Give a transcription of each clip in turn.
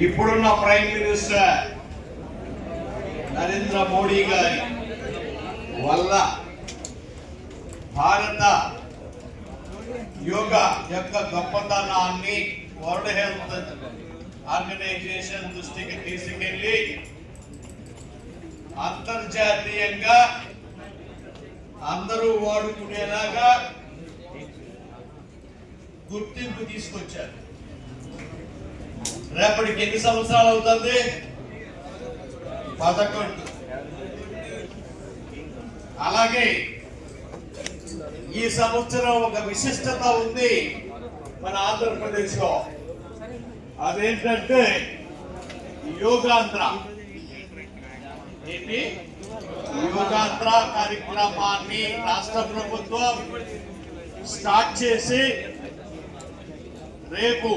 ఇప్పుడున్న prime minister Narendra Modi గారి వల్ల భారత యోగా యొక్క గొప్పతనాన్ని వరల్డ్ హెల్త్ ఆర్గనైజేషన్ దృష్టికి తీసుకెళ్ళి అంతర్జాతీయంగా అందరూ వాడుకునేలాగా గుర్తింపు తీసుకొచ్చారు. రేపటికి ఎన్ని సంవత్సరాలు అవుతుంది? పదకొండు. అలాగే ఈ సంవత్సరం ఒక విశిష్టత ఉంది మన ఆంధ్రప్రదేశ్లో అదేంటంటే యోగాంధ్ర. ఏంటి? యోగాంధ్ర కార్యక్రమాన్ని రాష్ట్ర ప్రభుత్వం స్టార్ట్ చేసి రేపు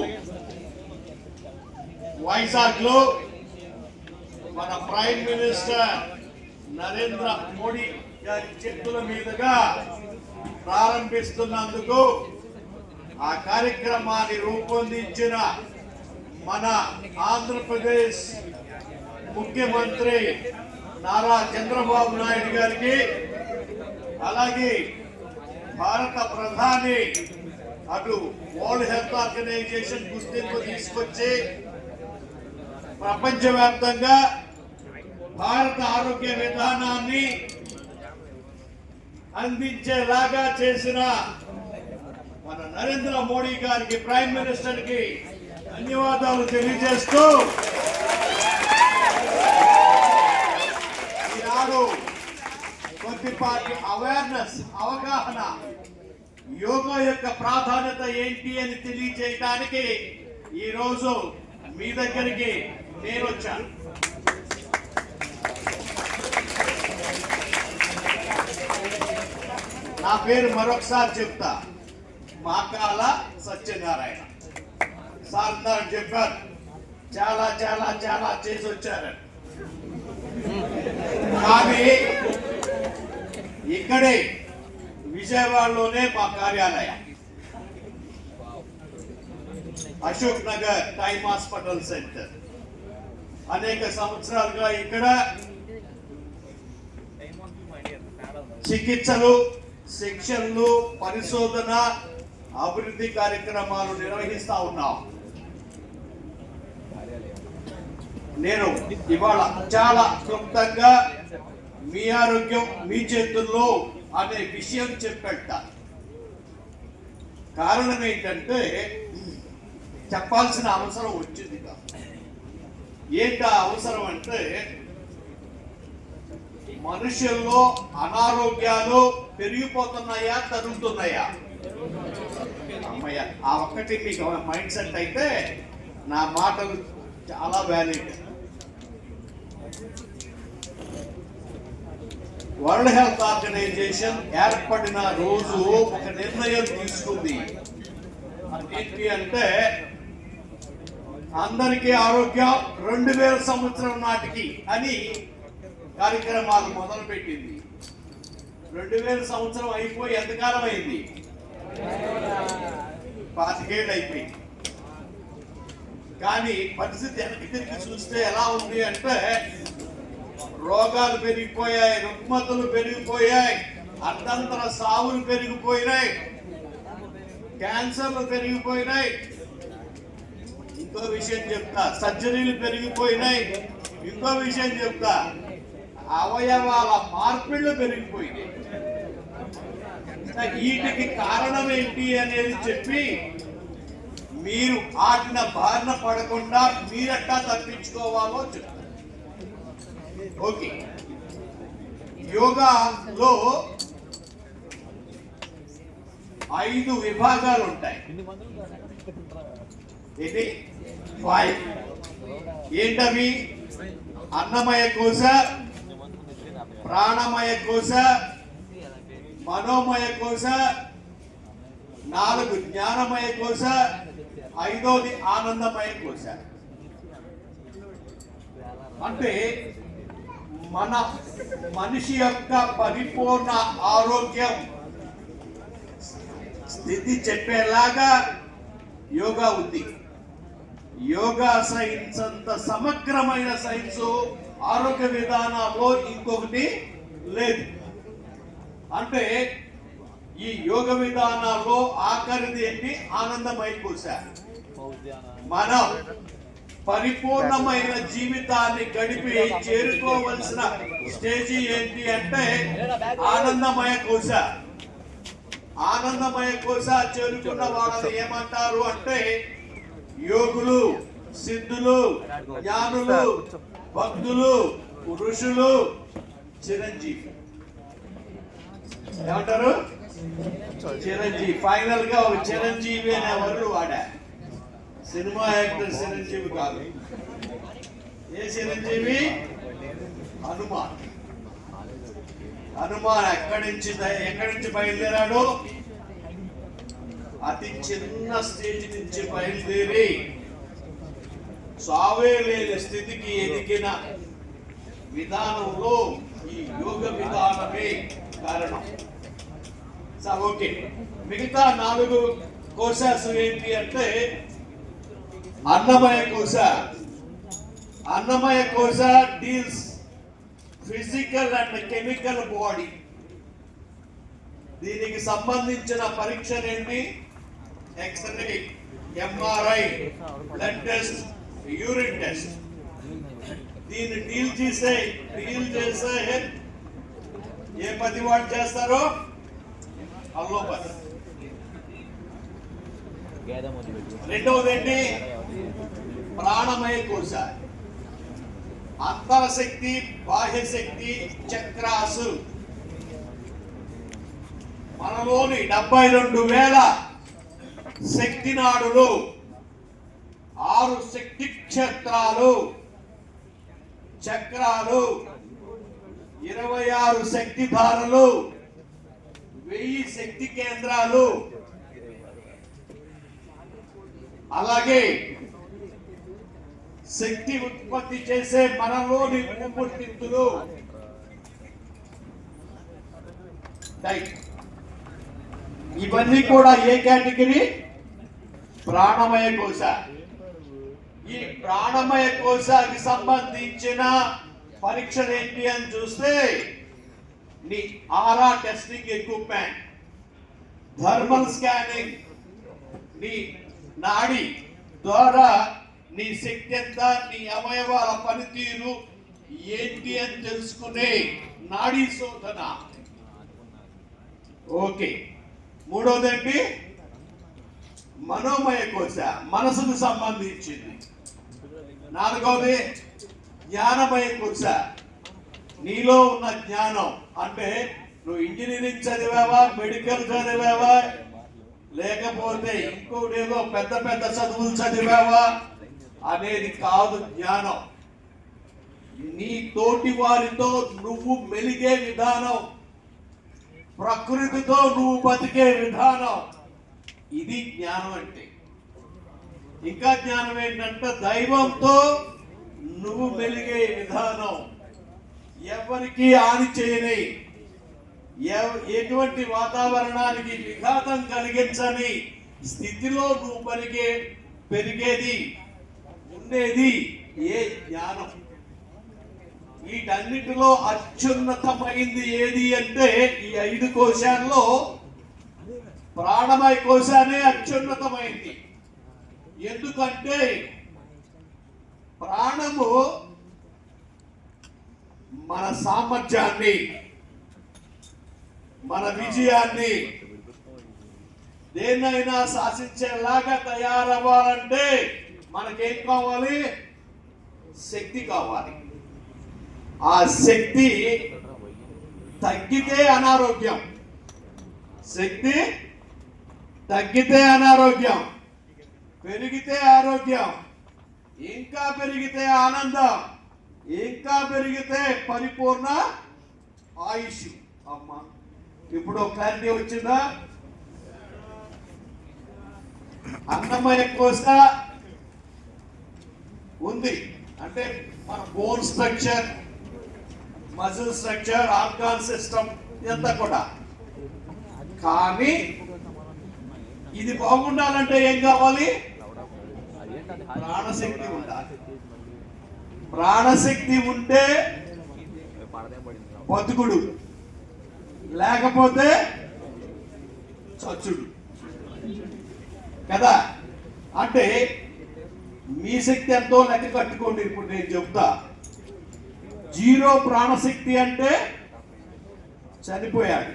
వైజాగ్లో మన ప్రైమ్ మినిస్టర్ నరేంద్ర మోడీ గారి చేతుల మీదుగా ప్రారంభిస్తున్నందుకు ఆ కార్యక్రమాన్ని రూపొందించిన మన ఆంధ్రప్రదేశ్ ముఖ్యమంత్రి నారా చంద్రబాబు నాయుడు గారికి అలాగే భారత ప్రధాని అటు వరల్డ్ హెల్త్ ఆర్గనైజేషన్ గుర్తింపు తీసుకొచ్చి ప్రపంచవ్యాప్తంగా భారత ఆరోగ్య విధానాన్ని అందించేలాగా చేసిన మన నరేంద్ర మోడీ గారికి ప్రైమ్ మినిస్టర్కి ధన్యవాదాలు తెలియజేస్తూ ఈనాడు కొద్దిపాటి అవేర్నెస్ అవగాహన యోగా యొక్క ప్రాధాన్యత ఏంటి అని తెలియజేయడానికి ఈ రోజు మీ దగ్గరికి నేను వచ్చాను నా పేరు మరొకసారి చెప్తా. మాకాల సత్యనారాయణ. సార్ ఇందాక చెప్పారు. చాలా చాలా చాలా చేసి వచ్చారు. కానీ ఇక్కడే విజయవాడలోనే మా కార్యాలయం. Ashok Nagar time hospital centre. అనేక సంవత్సరాలుగా ఇక్కడ చికిత్సలు శిక్షణలు పరిశోధన అభివృద్ధి కార్యక్రమాలు నిర్వహిస్తా ఉన్నాం. నేను ఇవాళ చాలా క్లుప్తంగా మీ ఆరోగ్యం మీ చేతుల్లో అనే విషయం చెప్పెట్టా కారణం ఏంటంటే చెప్పాల్సిన అవసరం వచ్చింది కాదు. ఏంటా అవసరం అంటే మనుషుల్లో అనారోగ్యాలు పెరిగిపోతున్నాయా తరుగుతున్నాయా అమ్మయ్య ఆ ఒక్కటి మీకు మైండ్ సెట్ అయితే నా మాటలు చాలా వ్యాలిడ్ వరల్డ్ హెల్త్ ఆర్గనైజేషన్ ఏర్పడిన రోజు ఒక నిర్ణయం తీసుకుంది. ఏంటి అంటే అందరికీ ఆరోగ్యం రెండు వేల సంవత్సరం నాటికి అని కార్యక్రమాలు మొదలుపెట్టింది. రెండు వేల సంవత్సరం అయిపోయి ఎంతకాలం అయింది? పాతికేళ్ళు అయిపోయింది. కానీ పరిస్థితి వెనక్కి తిరిగి చూస్తే ఎలా ఉంది అంటే రోగాలు పెరిగిపోయాయి రుగ్మతలు పెరిగిపోయాయి అర్ధంతర సావులు పెరిగిపోయినాయి క్యాన్సర్లు పెరిగిపోయినాయి ఇంకో విషయం చెప్తా. సర్జరీలు పెరిగిపోయినాయి. ఇంకో విషయం చెప్తా. అవయవాల మార్పిళ్ళు పెరిగిపోయినాయి. వీటికి కారణం ఏంటి అనేది చెప్పి మీరు ఆటిన బారిన పడకుండా మీరెట్టా తప్పించుకోవాలో చెప్తారు ఓకే. యోగాలో ఐదు విభాగాలు ఉంటాయి ఇది ఫైవ్ ఏంటవి? అన్నమయ కోశ ప్రాణమయ కోశ మనోమయ కోశ నాలుగు జ్ఞానమయ కోశ ఐదోది ఆనందమయ కోశ. అంటే మన మనిషి యొక్క పరిపూర్ణ ఆరోగ్యం స్థితి చెప్పేలాగా యోగా ఉంది. యోగా సైన్స్ అంత సమగ్రమైన సైన్స్ ఆరోగ్య విధానాల్లో ఇంకొకటి లేదు. అంటే ఈ యోగ విధానాల్లో ఆఖరిది ఏంటి ఆనందమయ కోశ మనం పరిపూర్ణమైన జీవితాన్ని గడిపి చేరుకోవలసిన స్టేజీ ఏంటి అంటే ఆనందమయ కోశ. ఆనందమయ కోశ చేరుకున్న వాళ్ళని ఏమంటారు అంటే యోగులు సిద్ధులు జ్ఞానులు భక్తులు ఋషులు చిరంజీవి. ఏమంటారు? చిరంజీవి. ఫైనల్గా ఒక చిరంజీవి అనే వర్డ్ వాడా. సినిమా యాక్టర్ చిరంజీవి కాదు. ఏ చిరంజీవి? హనుమాన్. హనుమాన్ ఎక్కడి నుంచి ఎక్కడి నుంచి బయలుదేరాడు? అతి చిన్న స్టేజ్ నుంచి బయలుదేరి సావే లేని స్థితికి ఎదిగిన విధానంలో ఈ యోగ విధానమే కారణం. సరే ఓకే. మిగతా నాలుగు కోశాస్ ఏంటి అంటే అన్నమయ కోశ. అన్నమయ కోశ deals physical and chemical body దీనికి సంబంధించిన పరీక్షలు ఏంటి? X ray MRI blood test urine test దీన్ని డీల్ చేసే డీల్ చేసే ఏ పది వాళ్ళు చేస్తారో? అల్లోపతి. రెండవది ఏంటి ప్రాణమయ కోశ అంతరశక్తి బాహ్య శక్తి చక్రాసు. మనలోని డెబ్బై రెండు వేల శక్తి నాడులు ఆరు శక్తి క్షేత్రాలు చక్రాలు ఇరవై ఆరు శక్తి ధారలు వెయ్యి శక్తి కేంద్రాలు. అలాగే శక్తి ఉత్పత్తి చేసే మనలోని ఊపిరితిత్తులు ఇవన్నీ కూడా ఏ కేటగిరీ? ప్రాణమయ కోశ. ఈ ప్రాణమయ కోశానికి సంబంధించిన పరీక్షలు ఏంటి అని చూస్తే నీ ఆరా టెస్టింగ్ ఎక్విప్మెంట్ థర్మల్ స్కానింగ్ నీ నాడి ద్వారా నీ శక్తి ఎంత నీ అవయవాల పనితీరు ఏంటి అని తెలుసుకునే నాడీ శోధన. ఓకే. మూడోదండి మనోమయ కోశ మనసుకు సంబంధించింది. నాలుగవది జ్ఞానమయ కోశ నీలో ఉన్న జ్ఞానం అంటే నువ్వు ఇంజనీరింగ్ చదివావా మెడికల్ చదివావా లేకపోతే ఇంకోటి ఏదో పెద్ద పెద్ద చదువులు చదివావా అనేది కాదు జ్ఞానం. నీ తోటి వారితో నువ్వు మెలిగే విధానం ప్రకృతితో నువ్వు బతికే విధానం. ఇది జ్ఞానం అంటే. ఇంకా జ్ఞానం ఏంటంటే దైవంతో నువ్వు మెలిగే విధానం. ఎవరికి హాని చేయని ఎవ- ఎటువంటి వాతావరణానికి విఘాతం కలిగించని స్థితిలో నువ్వు పెరిగే పెరిగేది ఉండేది ఏ జ్ఞానం? వీటన్నిటిలో అత్యున్నతమైంది ఏది అంటే ఈ ఐదు కోశాల్లో ప్రాణమై కోశానే అత్యున్నతమైంది. ఎందుకంటే ప్రాణము మన సామర్థ్యాన్ని మన విజయాన్ని దేన్నైనా శాసించేలాగా తయారవ్వాలంటే మనకేం కావాలి? శక్తి కావాలి. ఆ శక్తి తగ్గితే అనారోగ్యం. శక్తి తగ్గితే అనారోగ్యం పెరిగితే ఆరోగ్యం ఇంకా పెరిగితే ఆనందం ఇంకా పెరిగితే పరిపూర్ణ ఆయుష్ అమ్మ ఇప్పుడు క్లారిటీ వచ్చిందా? అన్నమయ కోశ ఉంది. అంటే మన bone structure muscle structure organ system ఇదంతా కూడా. కానీ ఇది బాగుండాలంటే ఏం కావాలి? ప్రాణశక్తి ఉండాలి. ప్రాణశక్తి ఉంటే బతుకుడు లేకపోతే చచ్చుడు. కదా? అంటే మీ శక్తి ఎంతో లెక్క కట్టుకోండి ఇప్పుడు నేను చెప్తా. జీరో ప్రాణశక్తి అంటే చనిపోయాడు.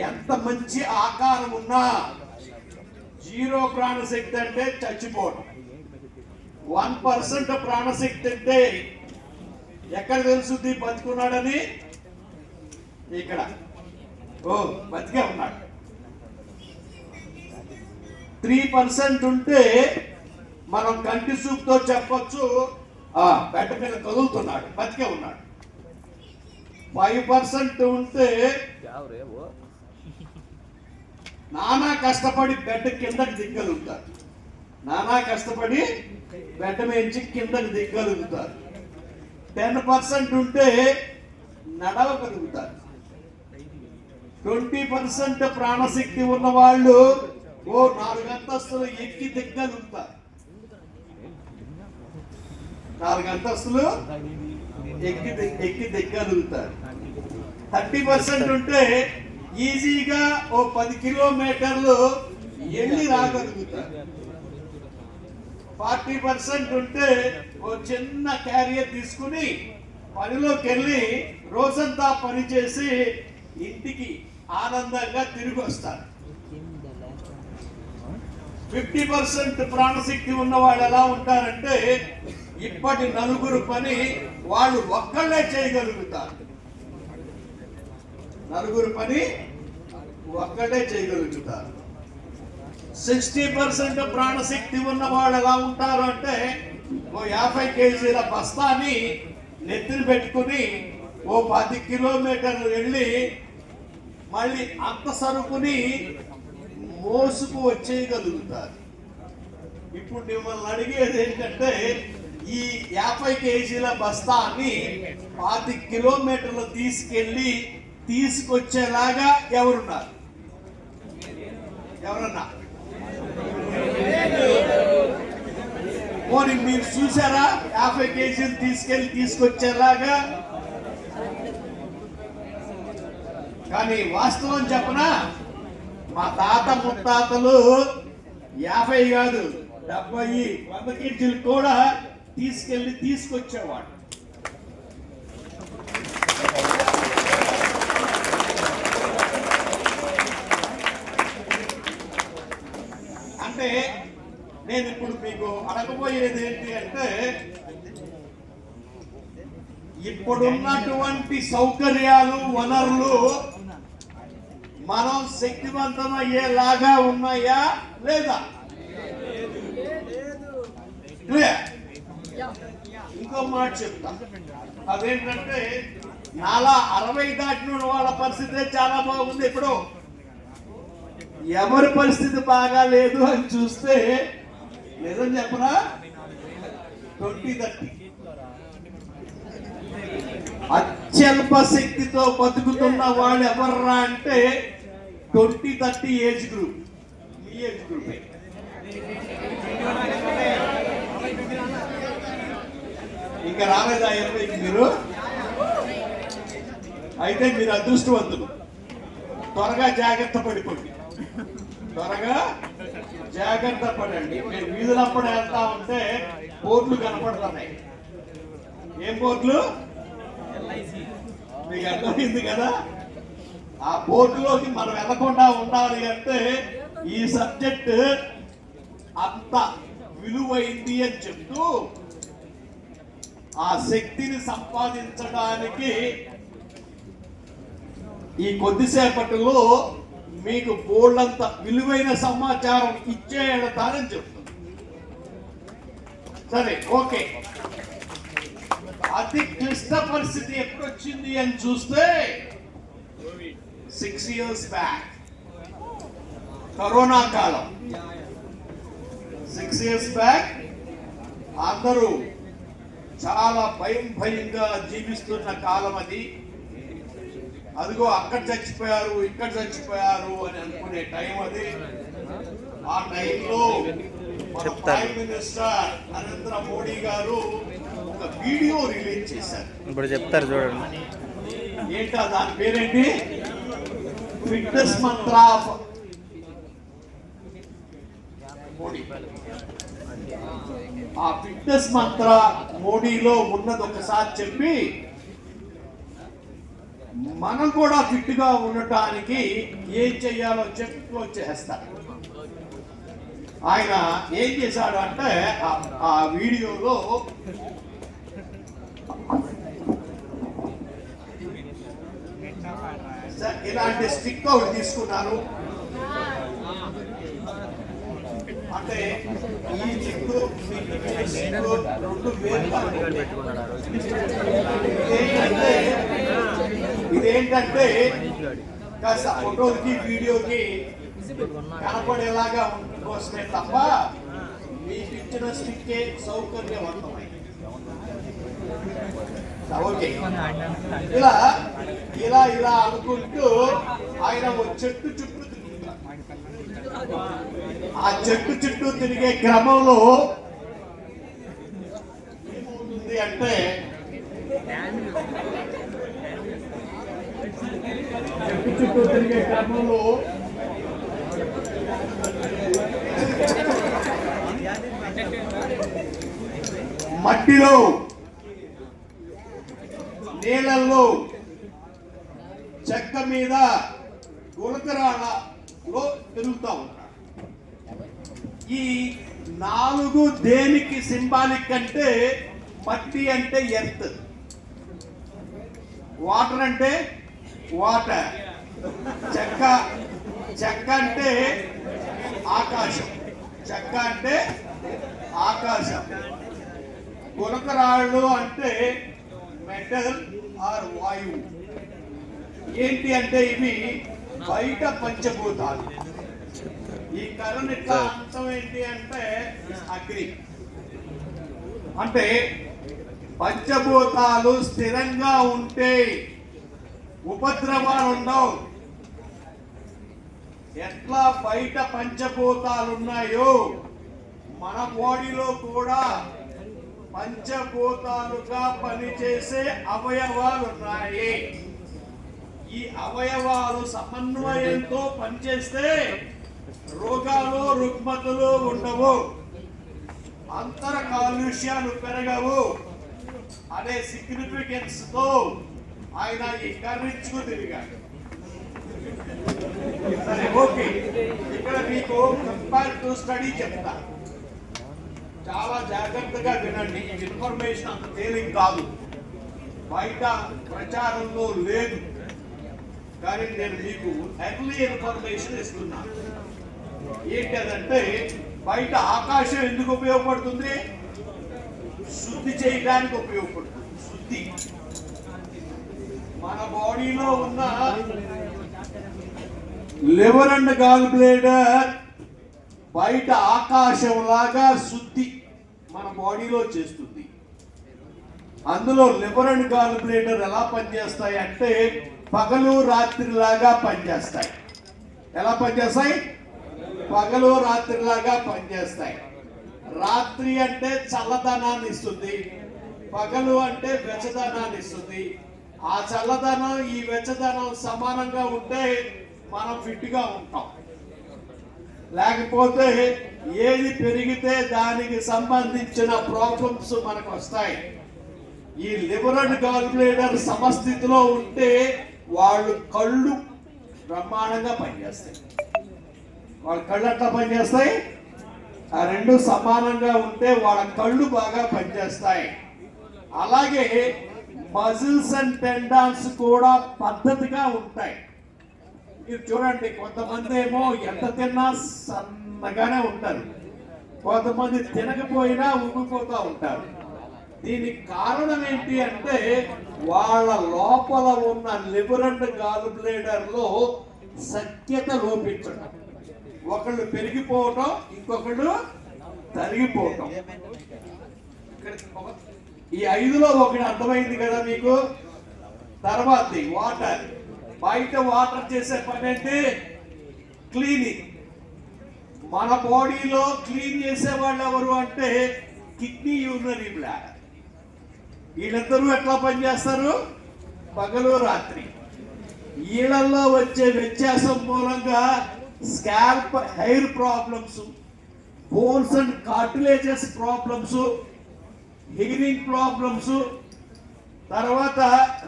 ఎంత మంచి ఆకారం ఉన్నా జీరో ప్రాణశక్తి అంటే చచ్చిపోవడం వన్ పర్సెంట్ ప్రాణశక్తి అంటే ఎక్కడ తెలుసుద్ది? బతుకున్నాడని ఇక్కడ. ఓ బతికే ఉన్నాడు. త్రీ పర్సెంట్ ఉంటే మనం కంటి చూపుతో చెప్పచ్చు ఆ బెడ్ మీద కదులుతున్నాడు బతికే ఉన్నాడు. ఫైవ్ పర్సెంట్ ఉంటే నానా కష్టపడి బెడ్ కిందకి దిగ్గలుగుతారు. నానా కష్టపడి బెడ్ నుంచి కిందకి దిగ్గలుగుతారు. టెన్ పర్సెంట్ ఉంటే నడవగలుగుతారు. ట్వంటీ పర్సెంట్ ప్రాణశక్తి ఉన్న వాళ్ళు ఓ నాలుగు అంతస్తులు ఎక్కి దిగ్గలుగుతారు. నాలుగు అంతస్తులు ఎక్కి ఎక్కి దిగ్గలుగుతారు. థర్టీ పర్సెంట్ ఉంటే ఈజీగా ఓ పది కిలోమీటర్లు వెళ్ళి రాగలుగుతారు? ఫార్టీ పర్సెంట్ ఉంటే ఓ చిన్న క్యారియర్ తీసుకుని పనిలోకి వెళ్ళి రోజంతా పని చేసి ఇంటికి ఆనందంగా తిరిగి వస్తారు. ఫిఫ్టీ పర్సెంట్ ప్రాణశక్తి ఉన్న వాళ్ళు ఎలా ఉంటారంటే ఇప్పటి నలుగురు పని వాళ్ళు ఒక్కళ్ళే చేయగలుగుతారు. నలుగురు పని ఒక్కడే చేయగలుగుతారు. సిక్స్టీ పర్సెంట్ ప్రాణశక్తి ఉన్న వాళ్ళు ఎలా ఉంటారు అంటే ఓ యాభై కేజీల బస్తాని నెత్తిన పెట్టుకుని ఓ పది కిలోమీటర్లు వెళ్ళి మళ్ళీ అంత సరుకుని మోసుకు వచ్చేయగలుగుతారు. ఇప్పుడు మిమ్మల్ని అడిగేది ఏంటంటే ఈ యాభై కేజీల బస్తాన్ని పాతి కిలోమీటర్లు తీసుకెళ్ళి తీసుకొచ్చేలాగా ఎవరున్నారు? ఎవరన్నా? పోనీ మీరు చూసారా యాభై కేజీలు తీసుకెళ్ళి తీసుకొచ్చేలాగా? కానీ వాస్తవం చెప్పనా? మా తాత ముత్తాతలు యాభై కాదు డెబ్బై వంద కేజీలు కూడా తీసుకెళ్ళి తీసుకొచ్చేవాడు అంటే నేను ఇప్పుడు మీకు ఏంటి అంటే ఇప్పుడున్నటువంటి సౌకర్యాలు వనరులు మనం శక్తివంతమయ్యేలాగా ఉన్నాయా లేదా? ఇంకో మాట చెప్తా. అదేంటంటే నాలా అరవై దాటిన వాళ్ళ పరిస్థితి చాలా బాగుంది. ఇప్పుడు ఎవరి పరిస్థితి బాగా లేదు అని చూస్తే నిజం చెప్పనా? Twenty thirty. అత్యల్ప శక్తితో బతుకుతున్న వాళ్ళు ఎవర్రా అంటే ట్వంటీ థర్టీ ఏజ్ గ్రూప్. మీ ఏజ్ గ్రూప్. ఇంకా రాలేదా ఇరవై మీరు? అయితే మీరు అదృష్టవంతులు. త్వరగా జాగ్రత్త పడిపోండి. త్వరగా జాగ్రత్త పడండి. మీరు వీధులప్పుడు వెళ్తా ఉంటే బోర్డులు కనపడుతున్నాయి. ఏం బోర్డులు? మీకు అర్థమైంది కదా? ఆ బోర్డులోకి మనం వెళ్ళకుండా ఉండాలి అంటే ఈ సబ్జెక్ట్ అంత విలువైంది అని చెప్తూ ఆ శక్తిని సంపాదించడానికి ఈ కొద్దిసేపటిలో మీకు బోల్డంత విలువైన సమాచారం ఇచ్చేయడతారని చెప్తుంది సరే ఓకే. అతి క్లిష్ట పరిస్థితి ఎప్పుడొచ్చింది అని చూస్తే సిక్స్ ఇయర్స్ బ్యాక్ కరోనా కాలం. సిక్స్ ఇయర్స్ బ్యాక్ అందరూ చాలా భయం భయంగా జీవిస్తున్న కాలం అది. అదిగో అక్కడ చచ్చిపోయారు ఇక్కడ చచ్చిపోయారు అని అనుకునే టైం అది. ఆ టైంలో. ప్రైమ్ మినిస్టర్ నరేంద్ర మోడీ గారు ఒక వీడియో రిలీజ్ చేశారు. ఇప్పుడు చెప్తారు చూడండి. ఏంటా దాని పేరేంటి? ఫిట్నెస్ మంత్ర మోడీ. ఆ ఫిట్నెస్ మంత్ర మోడీలో ఉన్నది ఒకసారి చెప్పి మనం కూడా ఫిట్గా ఉండటానికి ఏం చెయ్యాలో చెప్పి చేస్తారు ఆయన ఏం చేశాడు అంటే ఆ- వీడియోలో సార్, ఇలాంటి స్టిక్ ఒకటి తీసుకున్నారు అంటే ఈ చిక్కు రెండు వేరు ఇదేంటంటే కాస్త ఫోటోకి వీడియోకి కనపడేలాగా ఉండడం కోసమే తప్ప మీకు ఇచ్చిన స్టిక్కే సౌకర్యవంతమై ఓకే. ఇలా ఇలా ఇలా అనుకుంటూ ఆయన ఒక చెట్టు చుట్టూ ఆ చెట్టు చుట్టూ తిరిగే క్రమంలో ఏమవుతుంది అంటే చెట్టు చుట్టూ తిరిగే క్రమంలో. మట్టిలో నీళ్ళల్లో చెక్క మీద గులకరాళ్ళలో తిరుగుతూ ఉంటారు ఈ నాలుగు దేనికి సింబాలిక్ అంటే మట్టి అంటే ఎర్త్. వాటర్ అంటే వాటర్. చెక్క చెక్క అంటే ఆకాశం. చెక్క అంటే ఆకాశం. గులకరాళ్ళు అంటే మెటల్ ఆర్ వాయువు. ఏంటి అంటే ఇవి బయట పంచభూతాలు. ఈ ఇట్లా అంశం ఏంటి అంటే అగ్ని. అంటే పంచభూతాలు స్థిరంగా ఉంటే ఉపద్రవాలు ఉండవు ఎట్లా బయట పంచభూతాలు ఉన్నాయో మన బాడీలో కూడా పంచభూతాలుగా పనిచేసే అవయవాలు ఉన్నాయి ఈ అవయవాలు సమన్వయంతో పనిచేస్తే రోగాలు రుగ్మతలు ఉండవు. అంతర కాలుష్యాలు పెరగవు. అనే సిగ్నిఫికెన్స్తో ఆయన ఈ కర్రించుకు తిరిగాడు సరే ఓకే. ఇక్కడ మీకు కంపారిటివ్ స్టడీ చెప్తా. చాలా జాగ్రత్తగా వినండి. ఈ ఇన్ఫర్మేషన్ అంత తేలిక కాదు. బయట ప్రచారంలో లేదు. కానీ నేను మీకు ఎర్లీ ఇన్ఫర్మేషన్ ఇస్తున్నాను ఏంటి అదంటే బయట ఆకాశం ఎందుకు ఉపయోగపడుతుంది? శుద్ధి చేయడానికి ఉపయోగపడుతుంది. శుద్ధి. మన బాడీలో ఉన్న లివర్ అండ్ గాల్ బ్లేడర్ బయట ఆకాశం లాగా శుద్ధి మన బాడీలో చేస్తుంది. అందులో లివర్ అండ్ గాల్ బ్లేడర్ ఎలా పనిచేస్తాయి అంటే పగలు రాత్రి లాగా పనిచేస్తాయి. ఎలా పనిచేస్తాయి? పగలు రాత్రి లాగా పనిచేస్తాయి. రాత్రి అంటే చల్లదనాన్ని ఇస్తుంది. పగలు అంటే వెచ్చదనాన్ని ఇస్తుంది. ఆ చల్లదనం ఈ వెచ్చదనం సమానంగా ఉంటే మనం ఫిట్గా ఉంటాం. లేకపోతే ఏది పెరిగితే దానికి సంబంధించిన ప్రాబ్లమ్స్ మనకు వస్తాయి. ఈ లిబరల్ కాల్కులేటర్ సమస్థితిలో ఉంటే వాళ్ళు కళ్ళు బ్రహ్మాండంగా పనిచేస్తాయి. వాళ్ళ కళ్ళు ఎట్లా పనిచేస్తాయి? ఆ రెండు సమానంగా ఉంటే వాళ్ళ కళ్ళు బాగా పనిచేస్తాయి. అలాగే మజిల్స్ అండ్ టెండాన్స్ కూడా పద్ధతిగా ఉంటాయి. మీరు చూడండి కొంతమంది ఏమో ఎంత తిన్నా సన్నగానే ఉంటారు. కొంతమంది తినకపోయినా ఉబ్బిపోతూ ఉంటారు. దీనికి కారణం ఏంటి అంటే వాళ్ళ లోపల ఉన్న లివర్ అండ్ గాల్ బ్లేడర్ సఖ్యత లోపించడం. ఒకళ్ళు పెరిగిపోవటం ఇంకొకళ్ళు తరిగిపోవటం. ఇక్కడ ఈ ఐదులో ఒకటి అర్థమైంది కదా మీకు? తర్వాత వాటర్. బయట వాటర్ చేసే పని అంటే క్లీనింగ్. మన బాడీలో క్లీన్ చేసేవాళ్ళు ఎవరు అంటే కిడ్నీ యూనరీ బ్లాడర్. వీళ్ళిద్దరూ ఎట్లా పనిచేస్తారు పగలు రాత్రి. వీళ్ళల్లో వచ్చే వ్యత్యాసం మూలంగా scalp hair problems bones and cartilages problems hearing problems తర్వాత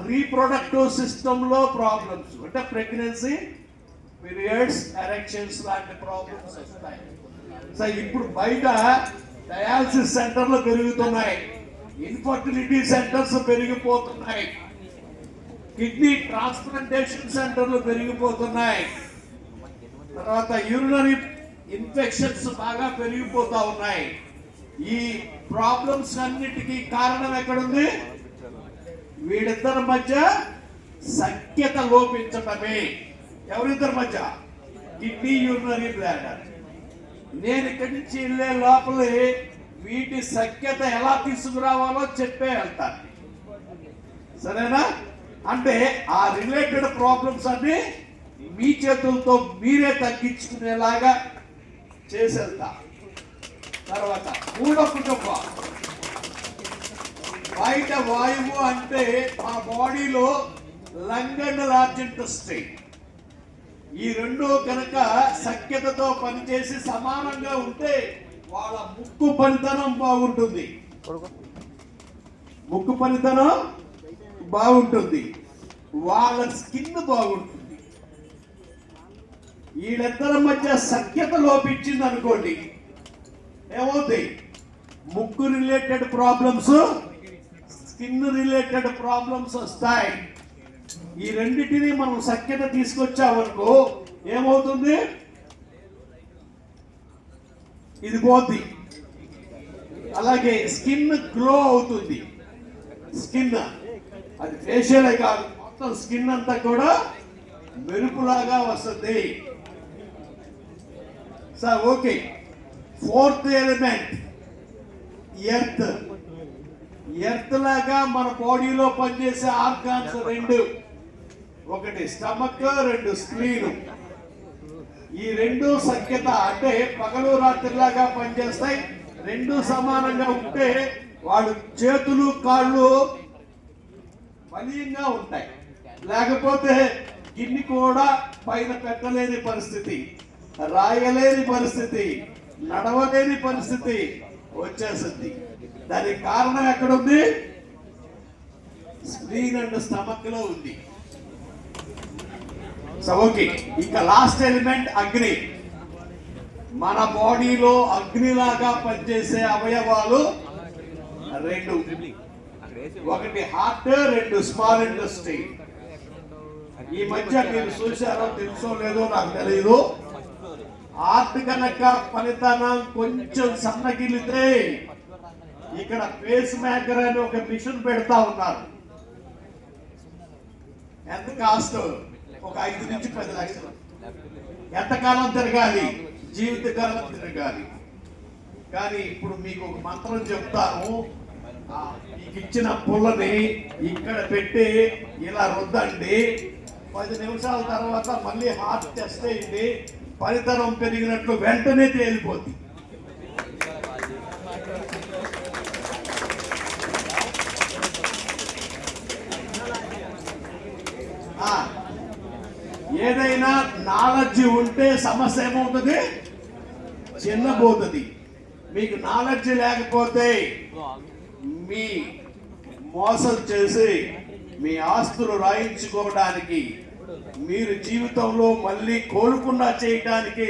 రీప్రొడక్టివ్ సిస్టంలో ప్రాబ్లమ్స్ అంటే ప్రెగ్నెన్సీ పీరియడ్స్ ఎరెక్షన్స్ లాంటి ప్రాబ్లమ్స్ వస్తాయి. సో ఇప్పుడు బయట డయాలసిస్ సెంటర్లు పెరుగుతున్నాయి. ఇన్ఫర్టిలిటీ సెంటర్స్ పెరిగిపోతున్నాయి. కిడ్నీ ట్రాన్స్ప్లాంటేషన్ సెంటర్లు పెరిగిపోతున్నాయి. తర్వాత యూరినరీ ఇన్ఫెక్షన్స్ బాగా పెరిగిపోతూ ఉన్నాయి. ఈ ప్రాబ్లమ్స్ అన్నిటికీ కారణం ఎక్కడుంది? వీడిద్దరి మధ్య సఖ్యత లోపించటమే. ఎవరిద్దరి మధ్య? Kidney urinary bladder. నేను ఇక్కడి నుంచి వెళ్ళే లోపలే వీటి సఖ్యత ఎలా తీసుకురావాలో చెప్పే వెళ్తాను. సరేనా? అంటే ఆ రిలేటెడ్ ప్రాబ్లమ్స్ అన్ని మీ చేతులతో మీరే తగ్గించుకునేలాగా చేసేద్దా తర్వాత మూడో కుటుంబం. బయట వాయువు అంటే మా బాడీలో లంగ్ అండ్ లార్జ్ ఈ రెండు కనుక సఖ్యతతో పనిచేసి సమానంగా ఉంటే వాళ్ళ ముక్కు పనితనం బాగుంటుంది. ముక్కు పనితనం బాగుంటుంది. వాళ్ళ స్కిన్ బాగుంటుంది. వీళ్ళిద్దరి మధ్య సఖ్యత లోపించింది అనుకోండి ఏమవుతాయి? ముక్కు related problems skin related problems వస్తాయి. ఈ రెండింటిని మనం సఖ్యత తీసుకొచ్చామనుకో ఏమవుతుంది? ఇది పోద్ది. అలాగే స్కిన్ గ్లో అవుతుంది. స్కిన్ అది ఫేషియలే కాదు మొత్తం స్కిన్ అంతా కూడా మెరుపులాగా వస్తుంది. Sir okay. Fourth element earth. Earth లాగా మన బాడీలో పనిచేసే ఆర్గాన్స్ రెండు. ఒకటి స్టమక్ రెండు స్క్రీన్. ఈ రెండు సంఖ్యత అంటే పగలు రాత్రిలాగా పనిచేస్తాయి. రెండు సమానంగా ఉంటే వాడు చేతులు కాళ్ళు బలీయంగా ఉంటాయి. లేకపోతే గిన్ని కూడా పైన పెట్టలేని పరిస్థితి రాయలేని పరిస్థితి. నడవలేని పరిస్థితి వచ్చేసింది. దానికి కారణం ఎక్కడుంది? స్క్రీన్ అండ్ స్టమక్లో ఉంది ఓకే ఇక లాస్ట్ ఎలిమెంట్ అగ్ని. మన బాడీలో అగ్నిలాగా పనిచేసే అవయవాలు రెండు. ఒకటి హార్ట్ రెండు స్మాల్ ఇండస్ట్రీ. ఈ మధ్య మీరు చూసారో తెలుసో లేదో నాకు తెలియదు ఆర్థిక కనుక ఫలితానం కొంచెం సన్నగిలితే ఇక్కడ పేస్ మేకర్ అని ఒక మిషన్ పెడతా ఉన్నారు. ఎంత కాస్ట్ ఒక ఐదు నుంచి పది లక్షలు. ఎంతకాలం తిరగాలి? జీవితకాలం తిరగాలి. కానీ ఇప్పుడు మీకు ఒక మంత్రం చెప్తాను. మీకు ఇచ్చిన పుల్లని ఇక్కడ పెట్టి ఇలా రుద్దండి. పది నిమిషాల తర్వాత మళ్ళీ హార్ట్ టెస్ట్ అయింది ఫలితనం పెరిగినట్లు వెంటనే తేలిపోతుంది. ఏదైనా నాలెడ్జ్ ఉంటే సమస్య ఏమవుతుంది? చిన్నబోతుంది. మీకు నాలెడ్జ్ లేకపోతే మీ మోసం చేసి మీ ఆస్తులు రాయించుకోవడానికి మీరు జీవితంలో మళ్ళీ కోలుకుండా చేయడానికి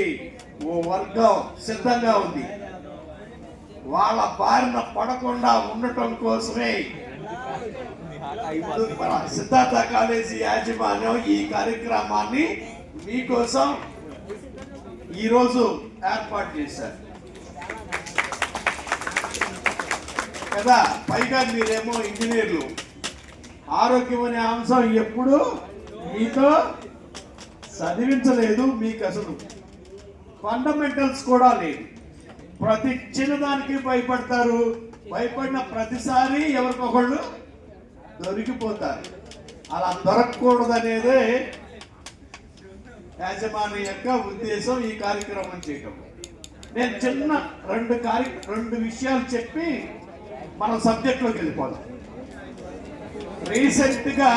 ఓ వర్గం సిద్ధంగా ఉంది. వాళ్ళ బారిన పడకుండా ఉండటం కోసమే సిద్ధార్థ కాలేజీ యాజమాన్యం ఈ కార్యక్రమాన్ని మీకోసం ఈరోజు ఏర్పాటు చేశారు. కదా పైగా మీరేమో ఇంజనీర్లు. ఆరోగ్యం అనే అంశం ఎప్పుడు మీతో చదివించలేదు మీకు అసలు. ఫండమెంటల్స్ కూడా లేదు. ప్రతి చిన్నదానికి భయపడతారు. భయపడిన ప్రతిసారి ఎవరికొకళ్ళు దొరికిపోతారు. అలా దొరకకూడదు అనేదే యాజమాన్య యొక్క ఉద్దేశం ఈ కార్యక్రమం చేయటం. నేను చిన్న రెండు కార్య రెండు విషయాలు చెప్పి మన సబ్జెక్ట్లోకి వెళ్ళిపోదాం. రీసెంట్గా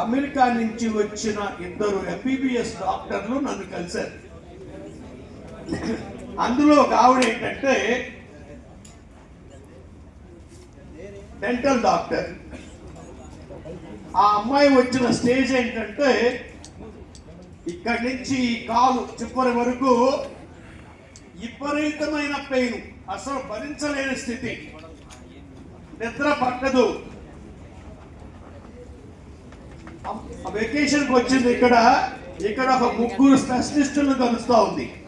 అమెరికా నుంచి వచ్చిన ఇద్దరు ఎంబీబీఎస్ డాక్టర్లు నన్ను కలిశారు. అందులో ఒక ఆవిడ ఏంటంటే డెంటల్ డాక్టర్. ఆ అమ్మాయి వచ్చిన స్టేజ్ ఏంటంటే ఇక్కడి నుంచి ఈ కాలు చివరి వరకు విపరీతమైన పెయిన్ అసలు భరించలేని స్థితి. నిద్ర పట్టదు. వెకేషన్కి వచ్చింది ఇక్కడ. ఇక్కడ ఒక ముగ్గురు స్పెషలిస్టులను కలుస్తూ ఉంది.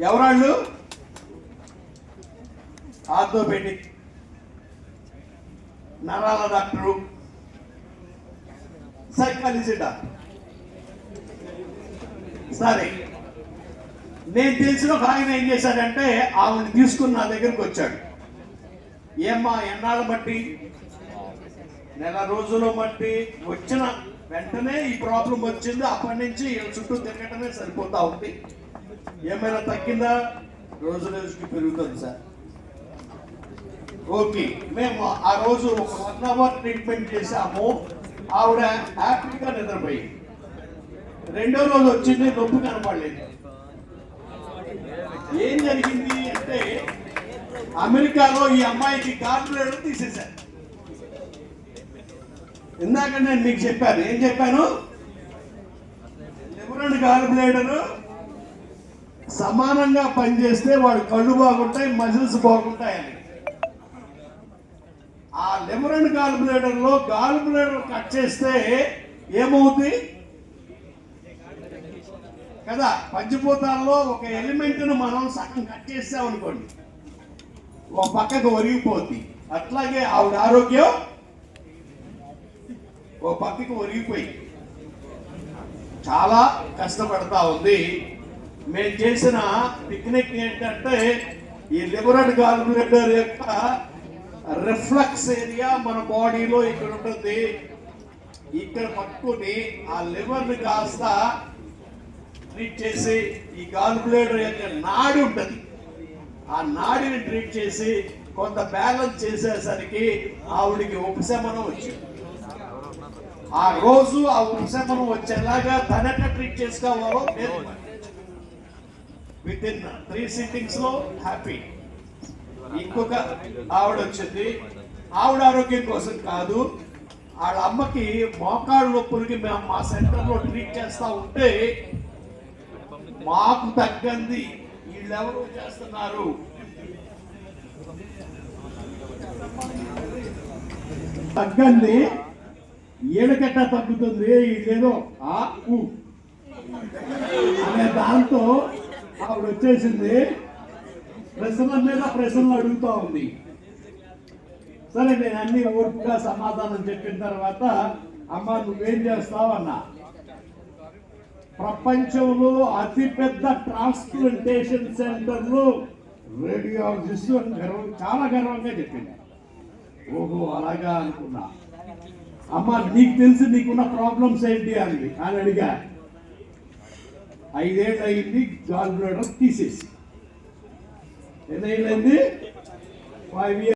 ఎవరాళ్ళు? ఆర్థోపెడిక్. నరాల డాక్టరు. Psychology doctor. సరే. నేను తెలిసిన ఒక ఆయన ఏం చేశాడంటే ఆమెను తీసుకుని నా దగ్గరికి వచ్చాడు. ఏమ్మా ఎన్నాళ్ళ బట్టి? నెల రోజులు బట్టి వచ్చిన వెంటనే ఈ ప్రాబ్లం వచ్చింది. అప్పటి నుంచి చుట్టూ తిరగటమే సరిపోతా ఉంది. ఏమైనా తగ్గిందా? రోజు రోజుకి పెరుగుతుంది సార్. ఓకే. మేము ఆ రోజు ఒక వన్ అవర్ ట్రీట్మెంట్ చేసాము ఆవిడ హ్యాపీగా నిద్రపోయింది. రెండో రోజు వచ్చింది నొప్పి కనపడలేదు ఏం జరిగింది అంటే అమెరికాలో ఈ అమ్మాయికి కార్డు తీసేశారు. ఇందాక నేను మీకు చెప్పాను. ఏం చెప్పాను? లివరెంట్ కార్పొరేటర్ సమానంగా పనిచేస్తే వాడు కళ్ళు బాగుంటాయి మజిల్స్ బాగుంటాయని. ఆ లెమరన్ కార్పొరేటర్లో కార్పొరేటర్ కట్ చేస్తే ఏమవుతుంది కదా పంచభూతాల్లో ఒక ఎలిమెంట్ను మనం సగం కట్ చేసామనుకోండి ఒక పక్కకు ఒరిగిపోద్ది. అట్లాగే ఆవిడ ఆరోగ్యం ఓ పక్కకి ఒరిగిపోయి. చాలా కష్టపడతా ఉంది. మేము చేసిన పిక్నిక్ ఏంటంటే ఈ లిబరల్ కార్బోరేటర్ యొక్క రిఫ్లెక్స్ ఏరియా మన బాడీలో ఇక్కడ ఉంటుంది. ఇక్కడ పట్టుకొని ఆ లివర్ని కాస్త ట్రీట్ చేసి ఈ గాల్బ్లేడర్ యొక్క నాడి ఉంటుంది. ఆ నాడిని ట్రీట్ చేసి కొంత బ్యాలెన్స్ చేసేసరికి ఆవిడికి ఉపశమనం వచ్చింది. ఆ రోజు ఆ ఉపశమనం వచ్చేలాగా తనక ట్రీట్ చేసుకోవాలో విత్ ఇన్ త్రీ సిట్టింగ్స్లో హ్యాపీ ఇంకొక ఆవిడ వచ్చింది. ఆవిడ ఆరోగ్యం కోసం కాదు వాళ్ళ అమ్మకి మోకాళ్ళ నొప్పులకి మేము మా సెంటర్లో ట్రీట్ చేస్తూ ఉంటే మాకు తగ్గంది. వీళ్ళెవరు చేస్తున్నారు? తగ్గంది. ఏడకట్ట తగ్గుతుంది ఇదేదో ఆ ఊ. అనే దాంతో ఆవిడ వచ్చేసింది. ప్రశ్నల మీద ప్రశ్నలు అడుగుతూ ఉంది. సరే నేను అన్ని ఓర్పుగా సమాధానం చెప్పిన తర్వాత అమ్మ నువ్వేం చేస్తావు అన్నా ప్రపంచంలో అతిపెద్ద ట్రాన్స్ప్లాంటేషన్ సెంటర్లు రేడియాలజిస్ట్ అని గర్వం చాలా గర్వంగా చెప్పింది. ఓహో అలాగా అనుకున్నా. అమ్మ నీకు తెలిసి నీకున్న ప్రాబ్లమ్స్ ఏంటి అని. అని అడిగా. ఐదేళ్ళు అయింది గాల్ బ్లడర్ తీసేసి. ఎన్ని ఏళ్ళైంది ఫైవ్ ఇయర్స్